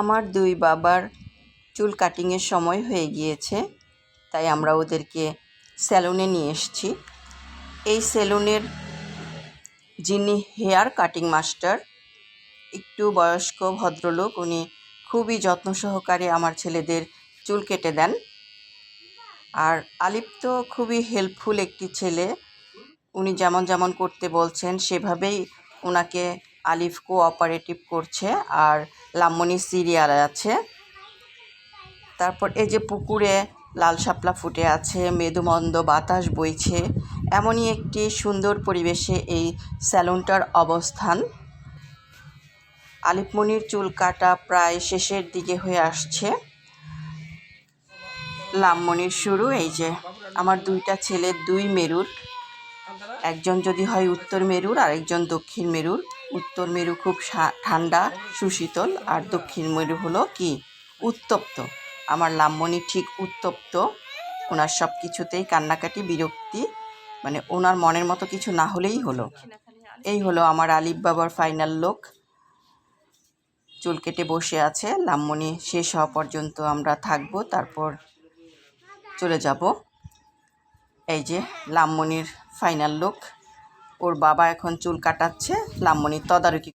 আমার দুই বাবার চুল কাটিংয়ের সময় হয়ে গিয়েছে, তাই আমরা ওদেরকে স্যালুনে নিয়ে এসেছি। এই সেলুনের যিনি হেয়ার কাটিং মাস্টার, একটু বয়স্ক ভদ্রলোক, উনি খুবই যত্ন সহকারে আমার ছেলেদের চুল কেটে দেন। আর আলিপ তো খুবই হেল্পফুল একটি ছেলে, উনি যেমন যেমন করতে বলছেন, সেভাবেই ওনাকে আলিফ কোঅপারেটিভ করছে আর লামনি সিরিয়াল আছে। তারপর এই যে পুকুরে লাল শাপলা ফুটে আছে, মেদুমন্দ বাতাস বইছে, এমনই একটি সুন্দর পরিবেশে এই স্যালুনটার অবস্থান। আলিপমনির চুল কাটা প্রায় শেষের দিকে হয়ে আসছে। লামমনির শুরু, এই যে আমার দুইটা ছেলে, দুই মেরুর একজন যদি হয় উত্তর মেরুর আর একজন দক্ষিণ মেরুর। উত্তর মেরু খুব ঠান্ডা, সুশীতল, আর দক্ষিণ মেরু হলো কি? উত্তপ্ত। আমার লামমনি ঠিক উত্তপ্ত। ওনার সব কিছুতেই কান্নাকাটি, বিরক্তি মানে ওনার মনের মতো কিছু না হলেই হলো। এই হলো আমার আলিফ বাবার ফাইনাল লোক চুল কেটে বসে আছে। লামমনি শেষ হওয়া পর্যন্ত আমরা থাকব। তারপর চলে যাব। এই যে লামমনির ফাইনাল লুক। ওর বাবা এখন চুল কাটাচ্ছে লামমণির তদারকি